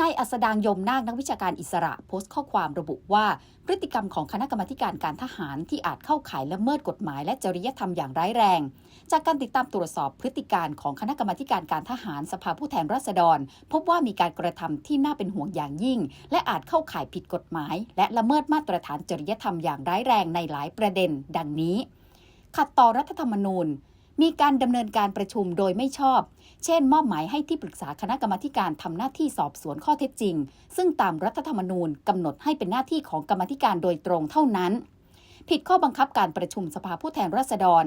นายอัสดางยมนาคนักวิชาการอิสระโพสต์ข้อความระบุว่า พฤติกรรมของคณะกรรมการการทหารที่อาจเข้าข่ายละเมิดกฎหมายและจริยธรรมอย่างร้ายแรง จากการติดตามตรวจสอบพฤติการของคณะกรรมการการทหารสภาผู้แทนราษฎร พบว่ามีการกระทำที่น่าเป็นห่วงอย่างยิ่ง และอาจเข้าข่ายผิดกฎหมาย และละเมิดมาตรฐานจริยธรรมอย่างร้ายแรงในหลายประเด็น ดังนี้ ขัดต่อรัฐธรรมนูญ มีการดำเนินการประชุมโดยไม่ชอบ เช่น มอบหมายให้ที่ปรึกษาคณะกรรมาการทำหน้าที่สอบสวนข้อเท็จจริง ซึ่งตามรัฐธรรมนูญกำหนดให้เป็นหน้าที่ของกรรมาการโดยตรงเท่านั้น ผิดข้อบังคับการประชุมสภาผู้แทนราษฎร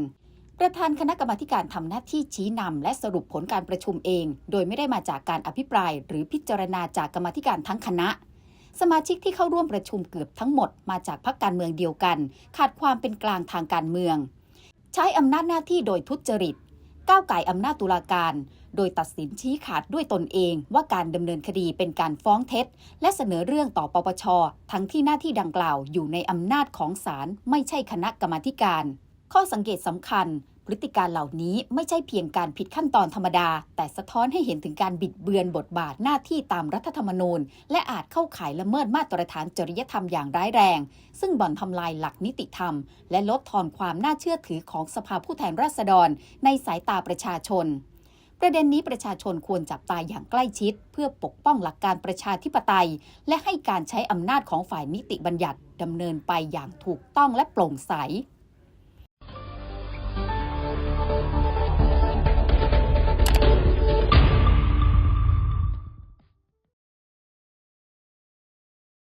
ประธานคณะกรรมาการทำหน้าที่ชี้นำและสรุปผลการประชุมเอง โดยไม่ได้มาจากการอภิปราย หรือพิจารณาจากกรรมาการทั้งคณะสมาชิกที่เข้าร่วมประชุมเกือบทั้งหมดมาจากพรรคการเมืองเดียวกัน ขาดความเป็นกลางทางการเมือง ใช้อำนาจหน้าที่โดยทุจริต ก้าวไก่อำนาจตุลาการ โดยตัดสินชี้ขาดด้วยตนเองว่าการดำเนินคดีเป็นการฟ้องเท็จ และเสนอเรื่องต่อปปช ทั้งที่หน้าที่ดังกล่าวอยู่ในอำนาจของศาลไม่ใช่คณะกรรมาการ ข้อสังเกตสำคัญ พฤติการเหล่านี้ไม่ใช่เพียงการผิดขั้นตอนธรรมดา แต่สะท้อนให้เห็นถึงการบิดเบือนบทบาทหน้าที่ตามรัฐธรรมนูญ และอาจเข้าข่ายละเมิดมาตรฐานจริยธรรมอย่างร้ายแรง ซึ่งบ่อนทำลายหลักนิติธรรม และลดทอนความน่าเชื่อถือของสภาผู้แทนราษฎร ในสายตาประชาชน ประเด็นนี้ประชาชนควรจับตาอย่างใกล้ชิด เพื่อปกป้องหลักการประชาธิปไตย และให้การใช้อำนาจของฝ่ายนิติบัญญัติดำเนินไปอย่างถูกต้องและโปร่งใส